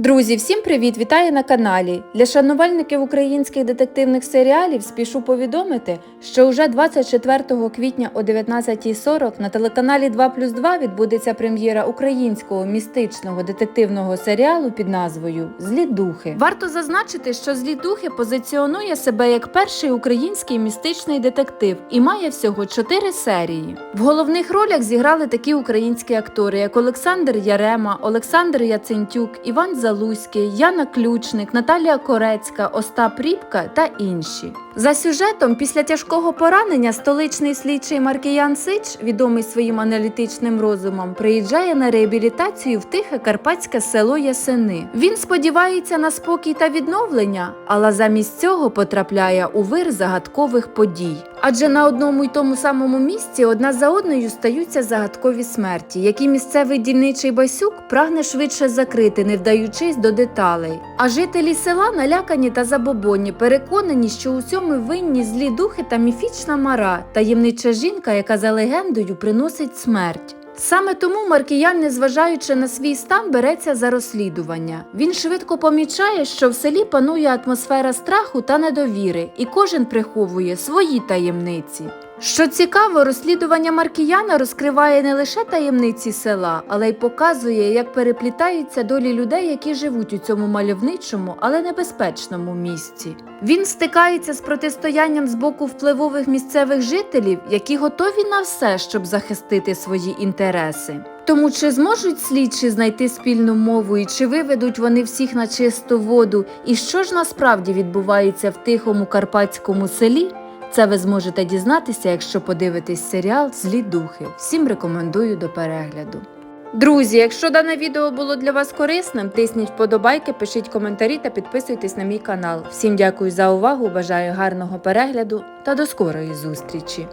Друзі, всім привіт! Вітаю на каналі. Для шанувальників українських детективних серіалів спішу повідомити, що уже 24 квітня о 19.40 на телеканалі 2 плюс 2 відбудеться прем'єра українського містичного детективного серіалу під назвою Злі духи. Варто зазначити, що Злі духи позиціонує себе як перший український містичний детектив і має всього 4 серії. В головних ролях зіграли такі українські актори, як Олександр Ярема, Олександр Яцентюк, Іван Залузький, Яна Ключник, Наталія Корецька, Остап Рібка та інші. За сюжетом, після тяжкого поранення столичний слідчий Маркіян Сич, відомий своїм аналітичним розумом, приїжджає на реабілітацію в тихе карпатське село Ясени. Він сподівається на спокій та відновлення, але замість цього потрапляє у вир загадкових подій. Адже на одному й тому самому місці одна за одною стаються загадкові смерті, які місцевий дільничий Басюк прагне швидше закрити, не вдаючись до деталей. А жителі села налякані та забобонні, переконані, що у цьому винні злі духи та міфічна мара, таємнича жінка, яка за легендою приносить смерть. Саме тому Маркіян, незважаючи на свій стан, береться за розслідування. Він швидко помічає, що в селі панує атмосфера страху та недовіри, і кожен приховує свої таємниці. Що цікаво, розслідування Маркіяна розкриває не лише таємниці села, але й показує, як переплітаються долі людей, які живуть у цьому мальовничому, але небезпечному місці. Він стикається з протистоянням з боку впливових місцевих жителів, які готові на все, щоб захистити свої інтереси. Тому чи зможуть слідчі знайти спільну мову і чи виведуть вони всіх на чисту воду, і що ж насправді відбувається в тихому карпатському селі? Це ви зможете дізнатися, якщо подивитесь серіал Злі духи. Всім рекомендую до перегляду. Друзі, якщо дане відео було для вас корисним, тисніть вподобайки, пишіть коментарі та підписуйтесь на мій канал. Всім дякую за увагу, бажаю гарного перегляду та до скорої зустрічі!